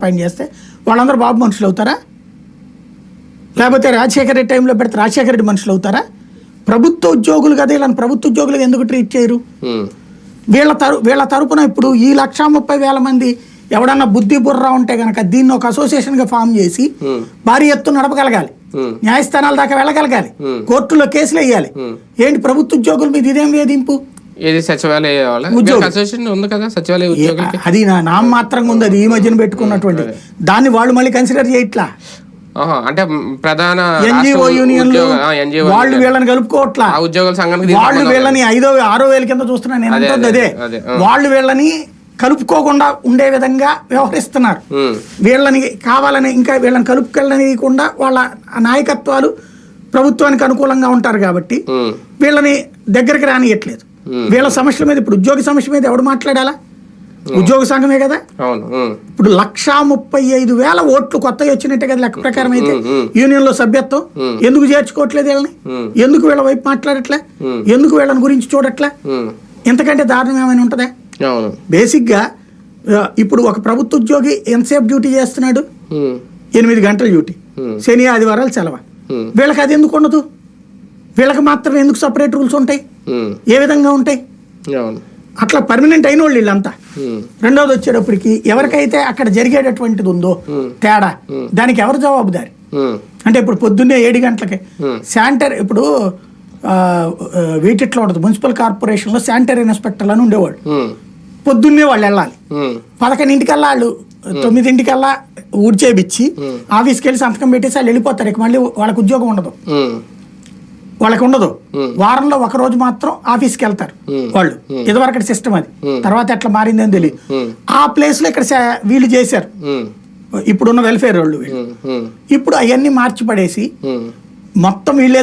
Appoint చేస్తే వాళ్ళందరూ బాబు మనుషులు అవుతారా? లేకపోతే రాజశేఖర రెడ్డి టైంలో పెడితే రాజశేఖర రెడ్డి మనుషులు అవుతారా? ప్రభుత్వ ఉద్యోగులు కదా ఇలా ప్రభుత్వ ఉద్యోగులు ఎందుకు ట్రీట్ చేయరు? వీళ్ళ తరు వీళ్ళ తరపున ఇప్పుడు ఈ లక్షా ముప్పై వేల మంది ఎవడన్నా బుద్ధి బుర్ర ఉంటే గనక దీన్ని ఒక అసోసియేషన్గా ఫామ్ చేసి భారీ ఎత్తున నడపగలగాలి. న్యాయస్థానాల దాకా వెళ్ళగలగాలి. కోర్టులో కేసులు వేయాలి. ఏంటి ప్రభుత్వ ఉద్యోగుల మీద ఇదేం వేధింపు? ఏది సచివాలయ ఉంది కదా సచివాలయ ఉద్యోగులకి? అది నా నామ మాత్రంగా ఉంది అది ఈ మధ్యన పెట్టుకున్నటువంటి. దాన్ని వాళ్ళు మళ్ళీ కన్సిడర్ చేయట్లా? అంటే ప్రధాన ఎన్జిఓ NGO వాళ్ళు వీళ్ళని కలుపుకోవట్లా? ఉద్యోగుల సంఘానికి వాళ్ళు వీళ్ళని ఐదో ఆరో వేల కింద చూస్తున్నాను నేను అంటుంది అదే. వాళ్ళు వీళ్ళని కలుపుకోకుండా ఉండే విధంగా వ్యవహరిస్తున్నారు. వీళ్ళని కావాలని ఇంకా వీళ్ళని కలుపుకెళ్ళనీయకుండా వాళ్ళ నాయకత్వాలు ప్రభుత్వానికి అనుకూలంగా ఉంటారు కాబట్టి వీళ్ళని దగ్గరికి రానియట్లేదు. వీళ్ళ సమస్యల మీద ఇప్పుడు ఉద్యోగ సమస్య మీద ఎవడు మాట్లాడాలా? ఉద్యోగ సంఘమే కదా? ఇప్పుడు లక్షా ముప్పై ఐదు వేల ఓట్లు కొత్తగా వచ్చినట్టే కదా లెక్క ప్రకారం అయితే. యూనియన్లో సభ్యత్వం. ఎందుకు చేర్చుకోవట్లేదు వీళ్ళని? ఎందుకు వీళ్ళ వైపు మాట్లాడట్లే? ఎందుకు వీళ్ళని గురించి చూడట్లే? ఇంతకంటే దారుణం ఏమైనా ఉంటుందా? అవును. బేసిక్గా ఆ, ఇప్పుడు ఒక ప్రభుత్వ ఉద్యోగి ఎంతసేపు డ్యూటీ చేస్తున్నాడు? ఎనిమిది గంటల డ్యూటీ. శని ఆదివారాలు సెలవు. వీళ్ళకి అది ఎందుకు ఉండదు? వీళ్ళకి మాత్రం ఎందుకు సపరేట్ రూల్స్ ఉంటాయి? ఏ విధంగా ఉంటాయి? అట్లా పర్మనెంట్ అయిన వాళ్ళు వీళ్ళంతా. ఉమ్, రెండవది వచ్చేటప్పటికి ఎవరికైతే అక్కడ జరిగేటటువంటిది ఉందో. తేడా దానికి ఎవరు జవాబుదారి? అంటే ఇప్పుడు పొద్దున్నే ఏడు గంటలకి. శానిటరీ ఇప్పుడు వీటిట్లో ఉంటుంది మున్సిపల్ కార్పొరేషన్లో శానిటరీ ఇన్స్పెక్టర్లు అని ఉండేవాడు పొద్దున్నే వాళ్ళు వెళ్ళాలి. పదకొండింటికల్లా వాళ్ళు తొమ్మిదింటికల్లా ఊడ్చేపిచ్చి. ఆఫీస్కి వెళ్ళి సంతకం పెట్టేసి వాళ్ళు వెళ్ళిపోతారు. ఇక మళ్ళీ వాళ్ళకి ఉద్యోగం ఉండదు. వాళ్ళకి ఉండదు. వారంలో ఒక రోజు మాత్రం ఆఫీస్కి వెళ్తారు. వాళ్ళు. ఇదివరకు సిస్టమ్ అది. తర్వాత ఎట్లా మారిందని తెలియదు ఆ ప్లేస్లో ఇక్కడ శా- వీళ్ళు చేశారు. ఇప్పుడున్న వెల్ఫేర్ వాళ్ళు ఇప్పుడు అవన్నీ మార్చి పడేసి. మొత్తం వీళ్ళే